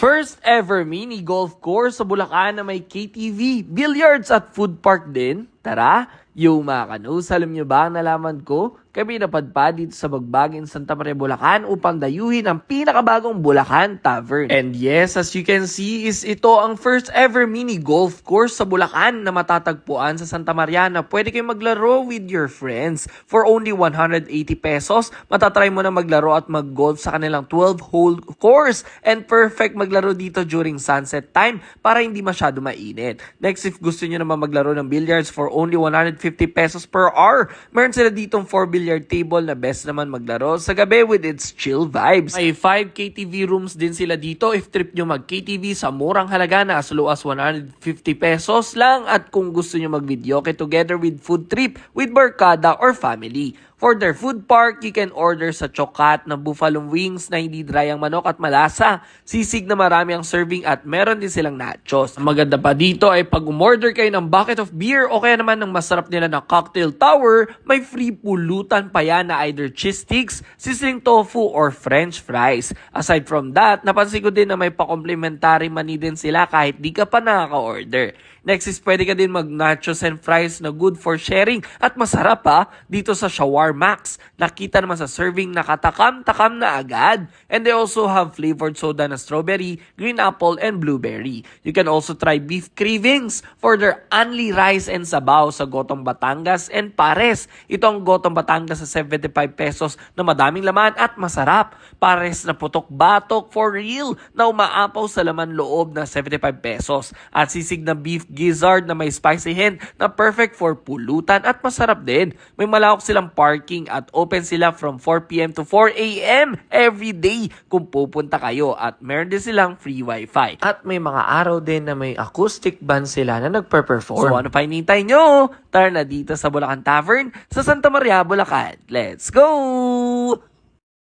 First ever mini golf course sa Bulacan na may KTV, billiards at food park din. Tara, yung mga kanus, alam nyo ba ang nalaman ko? Kami napadpad dito sa Bagbagin, Santa Maria, Bulacan upang dayuhin ang pinakabagong Bulacan Tavern. And yes, as you can see, is ito ang first ever mini golf course sa Bulacan na matatagpuan sa Santa Maria na pwede kayong maglaro with your friends. For only 180 pesos, matatry mo na maglaro at mag-golf sa kanilang 12-hole course. And perfect maglaro dito during sunset time para hindi masyado mainit. Next, if gusto nyo naman maglaro ng billiards for only 150 pesos per hour, meron sila ditong 4 billiard table na best naman maglaro sa gabi with its chill vibes. May 5 KTV rooms din sila dito if trip nyo mag-KTV sa murang halaga na as low as 150 pesos lang at kung gusto nyo mag-video together with food trip with barkada or family. For their food park, you can order sa chokat na buffalo wings na hindi dry ang manok at malasa. Sisig na marami ang serving at meron din silang nachos. Ang maganda pa dito ay pag umorder kayo ng bucket of beer o kaya naman ng masarap nila na cocktail tower, may free pulutan pa yan na either cheese sticks, sizzling tofu, or french fries. Aside from that, napansin ko din na may pa-complimentary mani din sila kahit di ka pa nakaka-order. Next is pwede ka din mag nachos and fries na good for sharing at masarap pa dito sa Shawarmax. Nakita naman sa serving na katakam-takam na agad. And they also have flavored soda na strawberry, green apple, and blueberry. You can also try beef cravings for their only rice and sabaw sa Gotong Batangas and Pares. Ito ang Gotong Batangas sa 75 pesos na madaming laman at masarap. Pares na putok batok for real na umaapaw sa laman loob na 75 pesos. At sisig na beef gizzard na may spicy hen na perfect for pulutan at masarap din. May malawak silang parking at open sila from 4pm to 4am every day kung pupunta kayo at meron din silang free wifi. At may mga araw din na may acoustic band sila na nagper-perform. So ano pa hinintay nyo? Tara na dito sa Bulacan Tavern sa Santa Maria, Bulacan. Let's go!